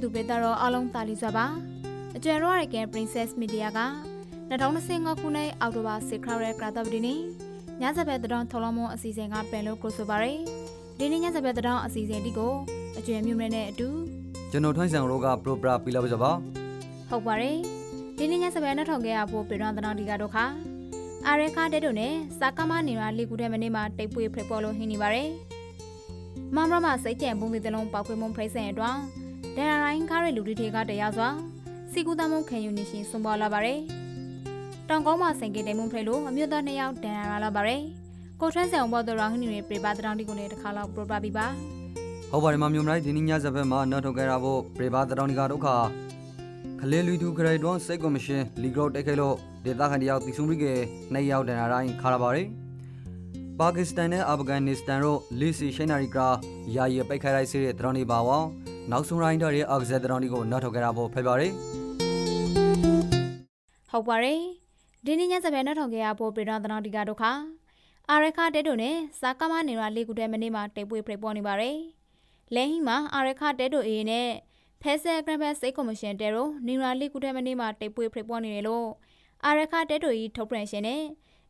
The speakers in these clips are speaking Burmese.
ပြည်သူပြည်သားတော်အားလုံးတာလီစွာပါအကျွဲရောရကဲ Princess Media က2025ခုနှစ်အောက်တိုဘာ10ရက်ရက်ကတော့ဒီနေ့ညစပယ်တောင်ထော်လမွန်အစီအစဉ်ကပြန်လို့ကိုဆိုပါရယ်ဒီနေ့ညစပယ်တောင်အစီအစဉ်ဒီကိုအကျွဲမြုံနဲ့အတူကျွန်တော်ထွန်းဆောင်ရောကပရိုပရာပီလာပါကြပါဟုတ်ပါရယ်ဒီနေ့ညစပယ်နှထောင်ခဲ့ရဖို့ပြည်တော်တောင်ဒီကတော့ခါအာရခါတဲ့တို့နဲ့စာကမနေရာလေးခုတဲ့မနေ့မှာတိတ်ပွေဖိပေါ်လို့ဟင်းနေပါရယ်မမရမစိတ်ကြံပုံဒီတလုံးပောက်ခွေမုံဖိစင်အတွန်း ဒန်ရိုင်းကားရဲ့လူတွေတွေကတရားစွာစီကူသမုံခံယူနေရှင်စွန်ပေါ်လာပါရယ်တောင်ကောင်းမှာစင်ကေတိမ်မုံဖိလို့အမျိုးသားနှစ်ယောက်ဒန်ရလာပါရယ်ကိုထန်းဆောင်ပေါ်တော်ဟင်းနေပြေပါတောင်ဒီကိုနေတစ်ခါလောက်ပရိုပါပြီးပါဟုတ်ပါတယ်မမျိုးမလိုက်ဒီနေ့ညစပက်မှာနောက်ထုတ်ခဲ့တာဖို့ပရိပါတရောင်းဒီကဒုက္ခခလေးလူသူဂရိတ်တွန်းစိတ်ကော်မရှင်လီဂရော့တက်ခဲ့လို့ဒေသခံတယောက်တီဆုံပြီးကနှစ်ယောက်တန်ရာတိုင်းခါရပါတယ်ပါကစ္စတန်နဲ့အာဖဂန်နစ္စတန်တို့လီစီရှိနာရီကယာယီပိတ်ခိုင်းလိုက်စေတဲ့တရောင်းဒီပါဝေါ နောက်ဆုံးရိုင်းတော့ရဲ့အောက်ဇက်တရောင်းဒီကိုနောက်ထုတ်ခဲ့တာဖို့ဖက်ပါတယ်ဟုတ်ပါရဲ့ဒီနေ့ညစပယ်နှထောင်ခဲ့ရဖို့ပြည်တော်တောင်ဒီကဒုက္ခအာရခတဲတို့နဲ့စာကမနေရာလေးခုတဲ့မနေ့မှာတိတ်ပွေဖိပေါ်နေပါရယ်လဲဟင်းမှာအာရခတဲတို့အေးနဲ့ဖဲဆဲဂရဘတ်စိတ်ကော်မရှင်တဲတို့နေရာလေးခုတဲ့မနေ့မှာတိတ်ပွေဖိပေါ်နေတယ်လို့အာရခတဲတို့ဤထုတ်ပြန်ရှင်နဲ့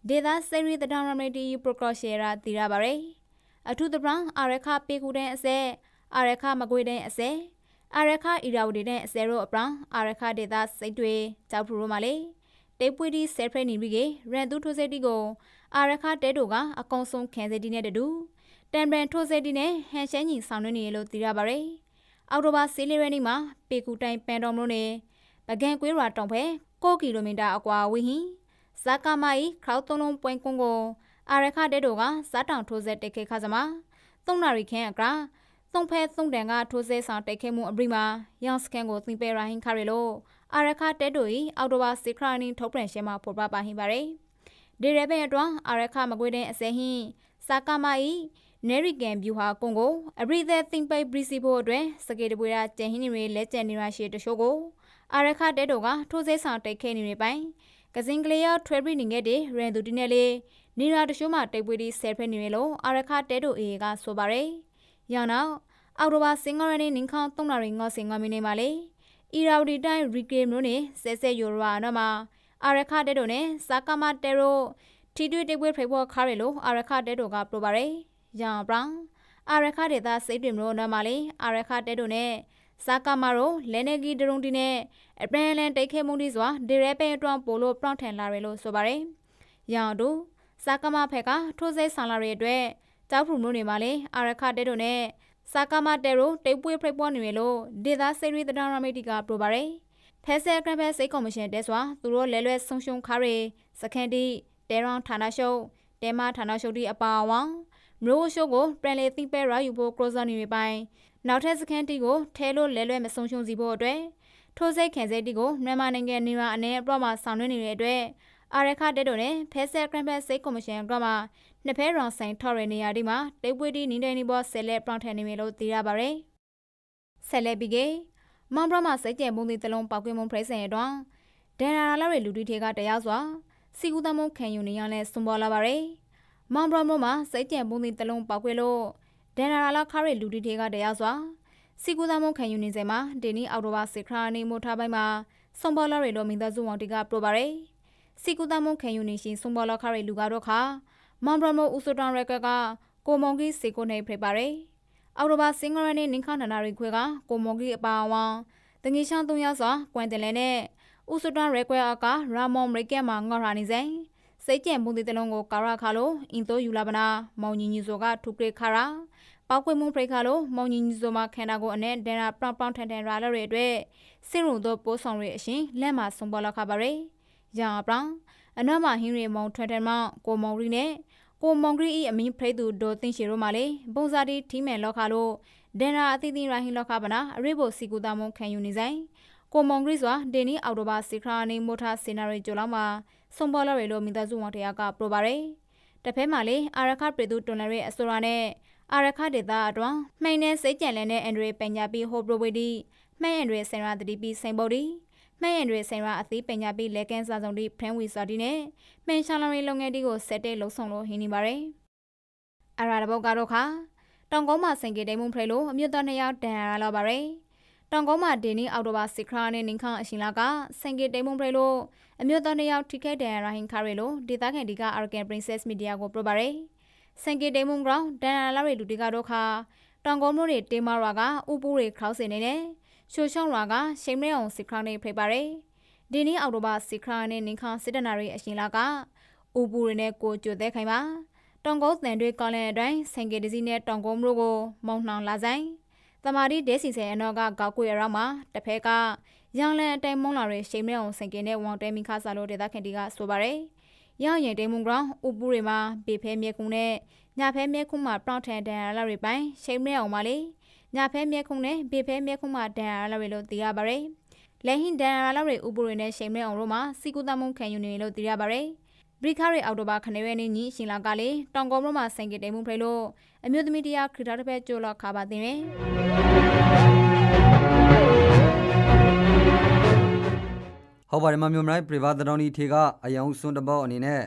ဒေသစေရီတတောင်ရမတီပရိုကော့ရှယ်ရာတည်ရပါရယ်အထူးသဖြင့်အာရခပေခုတဲ့အစဲ အာရခမကွေတဲ့အစဲအာရခအီရာဝတီတဲ့အစဲတို့အပရန်အာရခဒေသစိတ်တွေကြောက်ဖူရိုမှာလေတေပွေဒီဆယ်ဖရနီဘီကေရန်သူထိုးစက်တီကိုအာရခတဲတို့ကအကုံဆုံးခံစက်တီနဲ့တူတန်ပန်ထိုးစက်တီနဲ့ဟန်ရှမ်းကြီးဆောင်နေနေလို့သိရပါရယ်အော်တိုဘာစီလီရနီမှာပေကူတိုင်ပန်တော်မလို့နေပကံကွေးရွာတောင်ဖဲ6ကီလိုမီတာအကွာဝေးဟင်ဇာကာမိုင်ခရောက်သုံးလုံးပွင့်ကွန်းကိုအာရခတဲတို့ကစားတောင်ထိုးစက်တက်ခဲခါစမှာသုံးနာရီခန့်အကရာ သုံးဖဲသုံးတန်ကထိုးစဲဆောင်တိုက်ခဲမှုအပရိမှာရောင်စကန်ကိုသင်ပယ်ရာဟင်ခရလို့အာရခတဲတို့ဤအော်တိုဘာစီခရာနင်းထုတ်ပြန်ရှင်းမှာဖော်ပြပါဟင်ပါရယ်ဒီရဘဲအတွန်းအာရခမကွေးတဲ့အစဲဟင်းစာကမဤနေရီကန်ဗျူဟာကွန်ကိုအပရိသက်သင်ပိတ်ပရိစီဖို့အတွက်စကေတပွေရာကျန်ဟင်းတွေလက်ကျန်နေရရှိတရှို့ကိုအာရခတဲတို့ကထိုးစဲဆောင်တိုက်ခဲနေနေပိုင်းကစင်ကလေးရထွဲပြီးနေခဲ့တဲ့ရန်သူတီနဲ့လေနေရာတရှို့မှတိတ်ပွေဒီဆယ်ဖက်နေရလို့အာရခတဲတို့အေကဆိုပါရယ်။ ရောင်နောက်အောက်တိုဘာစင်္ဂရနေနင်းခေါ3နာရီ9စင်9မိနစ်မှာလေအီရာဝတီတိုင်းရီကေမျိုးနေဆဲဆဲယူရိုနော်မှာအာရခတဲတို့နဲ့စာကမတဲတို့ထီတွေတိတ်ပွေဖိဖို့ခါရလို့အာရခတဲတို့ကပြပါရယ်။ရောင်ဘရောင်အာရခဒေတာစိတ်တွင်မျိုးနော်မှာလေအာရခတဲတို့နဲ့စာကမာရိုလဲနေဂီဒရုံတီနဲ့အပရန်လန်တိတ်ခဲမှုဒီစွာဒီရဲပဲအတွန်းပိုလို့ပြောင်းထန်လာရလို့ဆိုပါရယ်။ရောင်တို့စာကမာဖက်ကထိုးစဲဆန်လာရတဲ့အတွက် ကြောက်ဖူမျိုးနေမှာလေအာရခတဲတို့နဲ့စာကမာတဲရိုတိတ်ပွေးဖိတ်ပွားနေရလို့ဒေသစေရီတဒရမိတိကပြပါရယ်။ဖဲဆဲကရဘဲစိတ်ကော်မရှင်တဲစွာသူတို့လဲလွဲဆုံရှုံခါရီစကန်တီတဲရောင်ဌာနရှုပ်တဲမဌာနရှုပ်တီအပါအဝံမရိုးရှုပ်ကိုပြန်လေသိပဲရာယူဖို့ကရော့ဆာနေပိုင်းနောက်ထပ်စကန်တီကိုထဲလို့လဲလွဲမဆုံရှုံစီဖို့အတွက်ထိုးစိတ်ခံစိတ်တီကိုမြန်မာနိုင်ငံနေရာအနေအပရော့မှာဆောင်ရွက်နေတဲ့အတွက်အာရခတဲတို့နဲ့ဖဲဆဲကရဘဲစိတ်ကော်မရှင်ကမှာ နှစ်ဖဲရောင်ဆိုင်ထော်ရနေရာဒီမှာတိတ်ပွေးတီနင်းတိုင်းဒီဘောဆယ်လက်ပရောင်းထန်နေပြီလို့သိရပါရယ်ဆယ်လက်ပြီးကေမွန်ဘရမစိတ်ကြံပုံသီတလုံးပောက်ကွင်းမုံဖရိစံရတော့ဒန်ရာလာရဲ့လူတီထေကတရားစွာစီကူသမုံခံယူနေရလဲစွန်ပေါ်လာပါရယ်မွန်ဘရမမှာစိတ်ကြံပုံသီတလုံးပောက်ကွင်းလို့ဒန်ရာလာခါရဲ့လူတီထေကတရားစွာစီကူသမုံခံယူနေစဉ်မှာဒီနေ့အော်တိုဘာစစ်ခရာနေမိုထားပိုင်းမှာစွန်ပေါ်လာရလို့မင်းသားစု王တီကပြပါရယ်စီကူသမုံခံယူနေရှင်စွန်ပေါ်လာခါရဲ့လူကတော့ခါ မွန်ဘရမဦးစတန်ရက်ကကကိုမုံကြီးစီကိုနေဖိပါရယ်အော်တိုဘာစင်္ဂရနေနင်ခနာနာရီခွေကကိုမုံကြီးအပါအဝံတငေချောင်းသုံးယောက်စွာကွမ်တယ်လဲနဲ့ဦးစတန်ရက်ကွဲအကရာမွန်မရိကမှာငေါ်ရာနေစိန်စိတ်ကြံမှုတီတလုံးကိုကာရခါလို့အင်တိုယူလာပနာမောင်ညီညီဆိုကထုကရခါရာပောက်ကွေမှုဖိခါလို့မောင်ညီညီဆိုမှာခန္ဓာကိုအနဲ့ဒန်ရာပရောင်ပရောင်ထန်ထန်ရာလရဲ့အတွက်စင်ရုံတို့ပိုးဆောင်ရဲ့အရှင်လက်မှာဆုံးပေါ်လာခါပါရယ်ရာပရောင် အနောက်မှာဟင်းရီမောင်ထွန်ထန်မောင်ကိုမောင်ရီနဲ့ကိုမွန်ဂရီအီအမင်းဖရိသူဒိုတင်ရှီရိုမာလေပုံစာတီထီမဲလောက်ခါလို့ဒန်ရာအသီးသီးရိုဟင်လောက်ခါပနာအရိဘိုစီကူတာမုံခံယူနေဆိုင်ကိုမွန်ဂရီစွာဒင်းနီအော်တိုဘာစီခရာနီမိုထာစီနာရီဂျိုလောက်မှာစုံပေါ်လာရလို့မိသားစုဝန်တရားကပရိုပါရယ်တဖဲမှာလေအာရခပြည်သူတွန်လရဲအစိုးရနဲ့အာရခဒေတာအတွန်းမှိန်နဲ့စိတ်ကြံလဲနဲ့အန်ဒရီပညာပီဟိုပရိုဝေဒီမှိန်အန်ဒရီဆင်ရာတတိပီစိန်ဘော်ဒီ မှဲ့ရင်တွေဆိုင်ရာအသီးပညာပြီးလက်ကန်စာစုံတိဖရန်ဝီစာတီနဲ့မှန်ရှာလရီလုပ်ငန်းတီကိုဆက်တဲ့လှုပ်ဆောင်လို့ဟင်းနေပါတယ်။အရာတပုတ်ကတော့ခါတောင်ကုန်းမှာစင်ကေတိမ်မှုဖရဲလို့အမြင့်တော်နှစ်ယောက်တန်ရလာပါရယ်တောင်ကုန်းမှာဒီနေ့အောက်တိုဘာ6ခါနဲ့နင်ခန့်အရှင်လာကစင်ကီတိမ်မုံပရဲလို့အမျိုးသားနှစ်ယောက်ထိခိုက်ဒဏ်ရာရဟင်ခါရီလို့ဒေသခံဒီက Arkan Princess Media ကိုပြောပါရယ်စင်ကီတိမ်မုံကောင်ဒဏ်ရာလာရီလူတီကတော့ခါတောင်ကုန်းမြို့တွေတေမာရွာကဥပူတွေခေါက်စင်နေနဲ့ ရှိုးရှောင်းရွာကရှိမရဲအောင်6ခါနဲ့ဖိပါရယ်ဒီနေ့အောက်တိုဘာ6ခါနဲ့နင်ခန့်စစ်တနာရီအရှင်လာကဥပူတွေနဲ့ကိုကြိုတဲ့ခိုင်ပါတောင်ကုန်းတန်တွေကောင်းလန်အတွင်းစင်ကီဒီစီနဲ့တောင်ကုန်းမြို့ကိုမောင်းနှောင်လာဆိုင်တမာဒီဒဲစီဆယ်အနော်ကကောက်ကွေရောမှာတစ်ဖက်ကရောင်လန်အတိုင်းမုံလာတွေရှိမအောင်စင်ကင်းနဲ့ဝေါတဲမီခါဆာလို့ဒေသခံတီကဆိုပါရယ်ရောင်ရင်တိမ်မုံကောင်ဥပူတွေမှာပေဖဲမြဲခုံနဲ့ညဖဲမြဲခုံမှာပရော့ထန်ဒန်ရလာတွေပိုင်းရှိမအောင်ပါလေ ညဖဲမြဲခုံနဲ့ပေဖဲမြဲခုံမှာဒန်ရလာတွေလို့သိရပါရယ်လဲဟင်ဒန်ရလာတွေဥပူတွေနဲ့ရှိမအောင်တို့မှာစီကူတမုံခံယူနေလို့သိရပါရယ်ဘရိခရီအော်တိုဘာခနေရဲနေညီရှင်လာကလေတောင်ကုန်းမြို့မှာစင်ကတိမ်မှုဖလဲလို့အမျိုးသမီးတရားခရတာတစ်ဖက်ကြိုးလောက်ခါပါတင်ရယ်ဟုတ်ပါတယ်မမျိုးမလိုက်ပြပါတော်နီထေကအယောင်စွန်းတဘောအနေနဲ့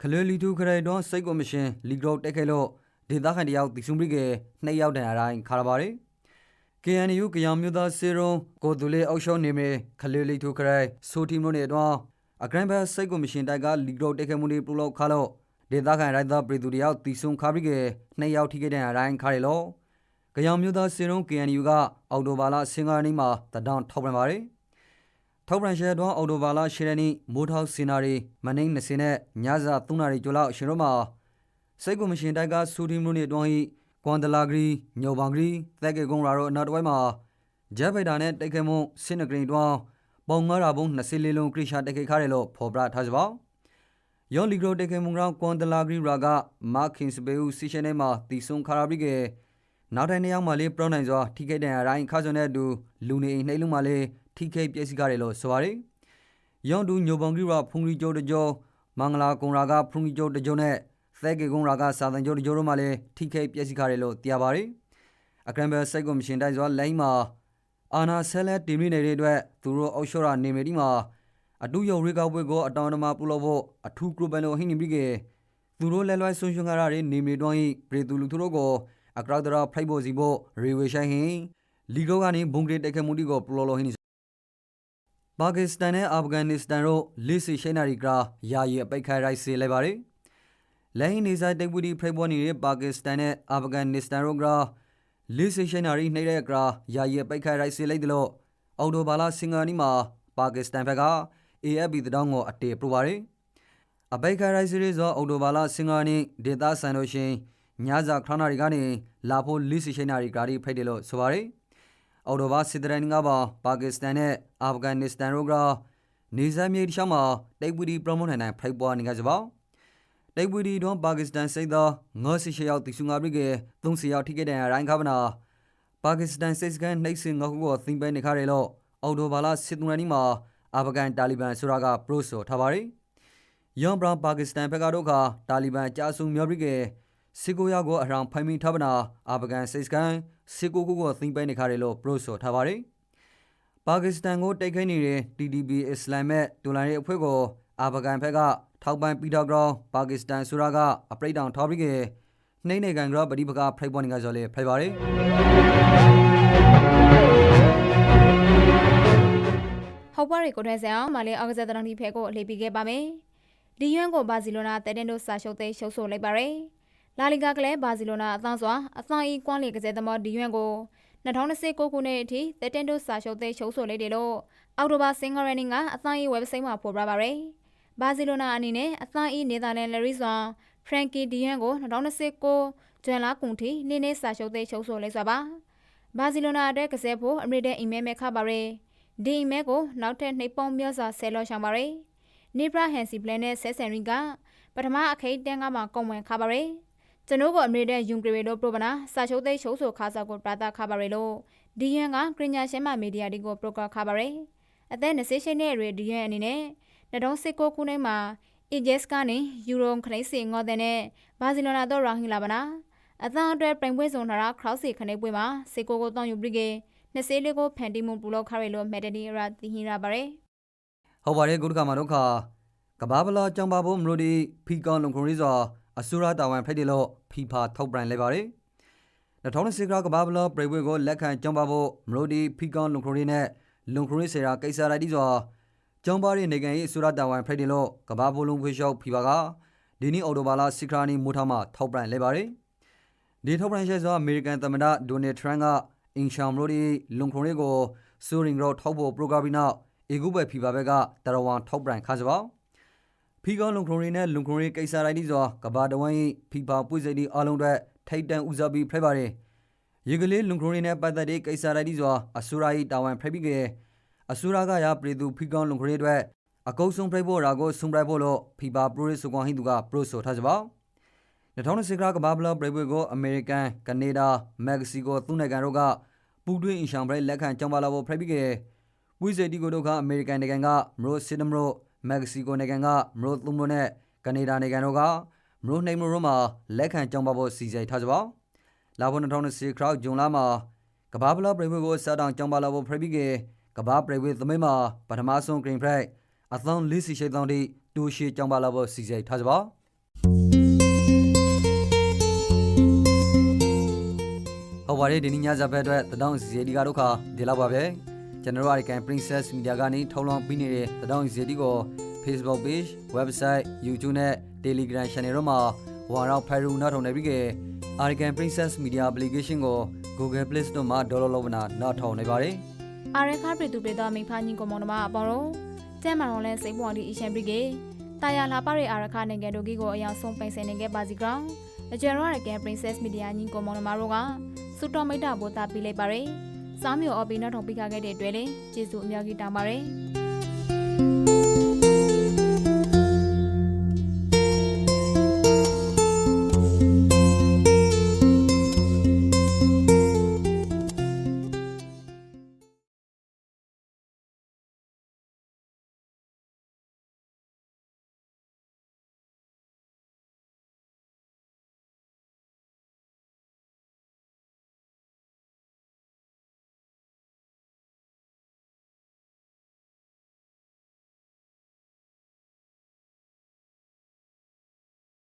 ခလွေလီတူခရိုင်တွန်စိတ်ကောမရှင်လီဂရောတက်ခဲလို့ ဒေသခံတယောက်တီဆုံပြီးကနှစ်ယောက်တန်အတိုင်းခါရပါတယ် KNU ကယောင်မျိုးသားစေရုံကိုသူလေးအောက်ရှောင်းနေမေခလွေလီတူခရိုင်ဆိုတီမိုနေတွန်အဂရန်ဘတ်စိတ်ကောမရှင်တိုက်ကလီဂရောတက်ခဲမှုတွေပြုလုပ်ခါလို့ဒေသခံရိုက်သားပြည်သူတယောက်တီဆုံခါပြီးကနှစ်ယောက်ထိခဲ့တဲ့အတိုင်းခါရလို့ကယောင်မျိုးသားစေရုံ KNU ကအော်တိုဘာလစင်ကာနီမှာတဒေါန်ထောက်ပံ့ပါတယ်။ထောက်ပံ့ရှယ်တွန်းအော်တိုဘာလရှယ်ရနီမိုးထောက်စင်နာရီမနိန်း20နဲ့ညစာ3နာရီကျော်လောက်ရှင်တို့မှာ စိတ်ကူမရှင်တိုက်ကစူတီမလို့နေတွန်းဟိကွန်ဒလာဂရီညိုဘန်ဂရီသက်ကကုံရာတို့နောက်တစ်ဝိုင်းမှာဂျက်ဗိုက်တာနဲ့တိုက်ခဲမှုစင်နဂရီတွန်းပုံငါရာဘုံ24လုံးခရစ်ရှာတိုက်ခဲခါတယ်လို့ဖော်ပြထားကြပါ။ယောလီဂရိုတိုက်ခဲမှုကောင်ကွန်ဒလာဂရီရာကမာခင်စပေဦးစီရှန်ထဲမှာတီဆုံခါရာဘီကေနောက်တိုင်းတစ်ယောက်မှလေးပရောနိုင်စွာထိခိုက်တဲ့အတိုင်းခါစွန်တဲ့အတူလူနေအိမ်နှိမ့်လုံးမှလေးထိခိုက်ပျက်စီးကြတယ်လို့ဆိုပါတယ်။ရောင်တူညိုပုံကြီးရဖုန်ကြီးကျိုးတကြောမင်္ဂလာကုံရာကဖုန်ကြီးကျိုးတကြောနဲ့ သဲကေကုံရာကစာတန်ကျိုးတကြောတို့မှလည်းထိခိုက်ပျက်စီးကြတယ်လို့သိရပါတယ်။အခရမ်ဘယ်စိတ်ကိုမရှင်တိုင်းစွာလိုင်းမှာအာနာဆဲလက်တီမီနေတဲ့အတွက်သူတို့အောက်ရှော့ရာနေမီဒီမှာအတူရုံရိကောက်ပွဲကိုအတောင်တမပူလို့ဖို့အထူးဂရုပန်လို့ဟိနေပြီးကသူတို့လဲလွိုင်းဆွန်ရှွန်ကားရတဲ့နေမီတွန်းဤပရီတူလူသူတို့ကိုအကရောက်ဒရာဖိုက်ဖို့စီဖို့ရေဝေဆိုင်ဟင်လီဂိုကနေဘုံဂရေတက်ခမှုတီကိုပလော်လော်ဟင်းပါကစ္စတန်နဲ့အာဖဂန်နစ္စတန်တို့လိစီရှိနာရီကရာယာယီအပိတ်ခိုင်ရိုက်စီလိုက်ပါတယ် လဲဟင်းနေဆိုင်တိတ်ပူတီဖိတ်ပေါ်နေတဲ့ပါကစ္စတန်နဲ့အာဖဂန်နစ္စတန်တို့ကရာလိစီရှိနာရီနှိမ့်တဲ့ကရာယာယီအပိတ်ခိုင်ရိုက်စီလိုက်တယ်လို့အော်တိုဘာလာစင်ကာနီမှာပါကစ္စတန်ဘက်က AFP တဒေါင်းကိုအတေပြပါတယ်အပိတ်ခိုင်ရိုက်စီရီဇောအော်တိုဘာလာစင်ကာနီဒေတာဆန်လို့ရှင်ညစာခရနာရီကနေလာဖို့လိစီရှိနာရီဂါရီဖိတ်တယ်လို့ဆိုပါတယ်။အော်တိုဘာစစ်တရန်ကပါပါကစ္စတန်နဲ့အာဖဂန်နစ္စတန်တို့ကနေဇာမြေတခြားမှာတိတ်ပူဒီပရမုန်နိုင်နိုင်ဖိတ်ပွားနေကြကြပါ။ တိတ်ပူဒီတွန်းပါကစ္စတန်စိတ်သောငေါ်စီရှရောက်တီစုငါပရိကေသုံးစီရောက်ထိခဲ့တဲ့ရိုင်းခါပနာပါကစ္စတန်စစ်စကန်နှိပ်စင်ငေါခုကိုသင်ပေးနေခရလို့အော်တိုဘာလာစစ်တူရနီမှာအာဖဂန်တာလီဘန်ဆိုတာကပရိုဆိုထားပါတယ်။ယွန်ဘရာပါကစ္စတန်ဘက်ကတော့တာလီဘန်ကြာဆုံမြော်ပရိကေစစ်ကိုရောက်ကိုအရောင်ဖိုင်မီထပ်ပနာအာဖဂန်စစ်စကန်စစ်ကိုကိုကိုသိမ်းပိုက်နေခရတယ်လို့ပရိုဆိုထားပါတယ်။ပါကစ္စတန်ကိုတိုက်ခိုက်နေတဲ့ TTP အစ္စလာမ်မဲ့တူလန်ရဲ့အဖွဲ့ကိုအာဖဂန်ဘက်က ထောက်ပံ့ပြီးတော့ကြောင်းပါကစ္စတန်ဆိုတာကအပရိတောင်ထောက်ပြီးကနှိမ့်နေကန်ကပဋိပက္ခဖိုက်ပေါ်နေကြဆိုလေဖိုက်ပါတယ်။ဟုတ်ပါရီကိုထဲဆောင်မလေးအောက်ကစားတရန်ဒီဖဲကိုအလေးပေးခဲ့ပါမယ်။လီယွန်ကိုဘာစီလိုနာတဲတင်တို့စာရှုပ်သိရှုပ်ဆိုလိုက်ပါရယ်။လာလီဂါကလည်းဘာစီလိုနာအသန်းစွာအသန်းဤကွမ်းလီကစားသမားဒီယွန်ကို2029ခုနှစ်အထိတဲတင်တို့စာရှုပ်သိရှုပ်ဆိုလိုက်တယ်လို့အော်တိုဘာစင်ဂရနင်းကအသန်းဤ website မှာဖော်ပြပါရယ်။ ဘာစီလိုနာအနေနဲ့အသန်းဤနေသာလန်လရီစွာဖရန်ကီဒီယွန်ကို2029ဇွန်လကုန်ထိနေ့နေ့စာရှုပ်သိရှုပ်ဆိုလိုက်စွာပါ။ဘာစီလိုနာအတွက်ကစားဖို့အမေရိကန်အီးမေးလ်မဲ့ခပါရယ်။ဒီအီးမေးလ်ကိုနောက်ထပ်နှိပ်ပေါင်းများစွာဆဲလော်ရှောင်ပါရယ်။နေဘရာဟန်စီပလန်နဲ့ဆက်ဆန်ရီကပထမအခိတ်တန်းကမှကုံဝင်ခပါရယ်။ကျွန်တော်ကအမေရိကန်ယုံဂရီလိုပရိုပနာစာချုပ်သိရှုပ်ဆိုခါစာကိုပရာတာခပါရယ်လို့ဒီယန်ကကရညာရှဲမမီဒီယာဒီကိုပရိုကခပါရယ်။အသက်28နှစ်အရွယ်ဒီယန်အနေနဲ့ 2019ခုနှစ်မှာ EJS ကနေယူရိုခလိစီငေါ်တဲ့နဲ့ဘာစီလိုနာတော့ရာဟီလာပနာအသံအတွက်ပြိုင်ပွဲဆောင်ထားတာခရောက်စီခနေပွဲမှာစေကိုကိုတောင်းယူပြီးကေနှစ်စေးလေးကိုဖန်တီမှုပူလောက်ခရဲလို့မက်ဒနီရာတီဟီရာပါရယ်ဟုတ်ပါတယ်ကုဒကမှာတော့ခါကဘာဘလာကြောင်ပါဖို့မလို့ဒီဖီကောင်လုံခရီးစွာအဆူရာတာဝန်ဖိတ်တယ်လို့ဖီဖာထုတ်ပြန်လိုက်ပါတယ်2010ကကဘာဘလပရိဝေကိုလက်ခံကျင်းပဖို့မရိုဒီဖီကွန်လုံခရိုရီနဲ့လုံခရိုရီဆေရာကိစ္စရိုက်ဒီစွာ ကျင်းပတဲ့နေကန်ရေးဆူရတာဝန်ဖရက်တင်လို့ကဘာဘလုံးဖွေးလျှောက်ဖီပါကဒီနေ့အော်တိုဘာလာစစ်ခရာနီမူထမထောက်ပံ့လဲပါတယ်ဒီထောက်ပံ့ချက်စွာအမေရိကန်သမ္မတဒိုနယ်ထရန့်ကအင်ရှမ်မရိုဒီလုံခရိုရီကိုစူရင်ဂရောထောက်ဖို့ပရိုဂရမ်ပြီးနောက်အေဂူဘက်ဖီပါဘက်ကတရဝန်ထောက်ပံ့ခါစပါဖီကွန်လုံခရိုရီနဲ့လုံခရိုရီကိစ္စရိုက်ဒီစွာကဘာတဝိုင်းဖီပါပွေစိတ်ဒီအားလုံးအတွက်ထိတ်တန့်ဦးစားပြီးဖရက်ပါတယ်ရေကလေးလုံခရိုရီနဲ့ပတ်သက်တဲ့ကိစ္စရိုက်ဒီစွာအဆူရာ၏တာဝန်ဖရက်ပြီးက အဆူရာကရပြည်သူဖီကောင်လုံခရိုရီအတွက်အကုပ်ဆုံးဖရက်ဖို့ရာကိုဆုံပရိုက်ဖို့လို့ဖီပါပရိုရီဆိုကွန်ဟိသူကပရိုဆိုထားကြပါ2010ကကဘာဘလပရိဘွေကိုအမေရိကန်ကနေဒါမက္ကဆီကိုသူနိုင်ငံတို့ကပူတွင်းအင်ရှောင်ပရိုက်လက်ခံကြောင်းပါလာဖို့ဖရက်ပြီးကဝိဇေတီကိုတို့ကအမေရိကန်နိုင်ငံကမရိုစစ်နမရိုမက္ကဆီကိုနိုင်ငံကမရိုသူမိုနဲ့ကနေဒါနိုင်ငံတို့ကမရိုနှိမ်မရိုမှာလက်ခံကြောင်းပါဖို့စီစဉ်ထားကြပါလာဖို့2020ခရောက်ဂျွန်လာမှာကဘာဘလပရိဝေကိုစတောင်ကြောင်းပါလာဖို့ဖရပြီးက ကဘာပရိဝေသမိမှာပထမဆုံးဂရင်းဖရိုက်အသောင်းလေးစီရှိသောင်းတိတူရှိကြောင်းပါလာဖို့စီစဉ်ထားကြပါဟောပါရီဒီနေ့ညဇဘက်အတွက်တတောင်းစီစီဒီကတို့ခါဒီလောက်ပါပဲကျွန်တော်တို့အကန် Princess Media ကနေထုံးလောင်းပြီးနေတဲ့တတောင်းစီစီဒီကို Facebook page website YouTube နဲ့ Telegram channel တို့မှာဝါရောက်ဖရူနောက်ထုံနေပြီးက American Princess Media Application ကို Google Play Store မှာ download လုပ်နာနောက်ထောင်နေပါတယ် အာရခပြည်သူပြည်သားမိဖာညီကိုမောင်နှမအပေါင်းတို့ကျမ်းမာတော်လဲစိတ်ပွားဒီအရှင်ပရိကေတာယာလာပရိအာရခနိုင်ငံတို့ကြီးကိုအရောက်ဆုံးပိန်ဆင်နေခဲ့ပါစီကောင်အကျယ်ရောရကန် Princess Media ညီကိုမောင်နှမတို့ကစူတော်မိတ်တာပို့တာပြီးလိုက်ပါတယ်စားမျိုးအော်ပီနောက်ထောင်ပြီးခခဲ့တဲ့အတွက်လေကျေးဇူးအများကြီးတောင်းပါတယ်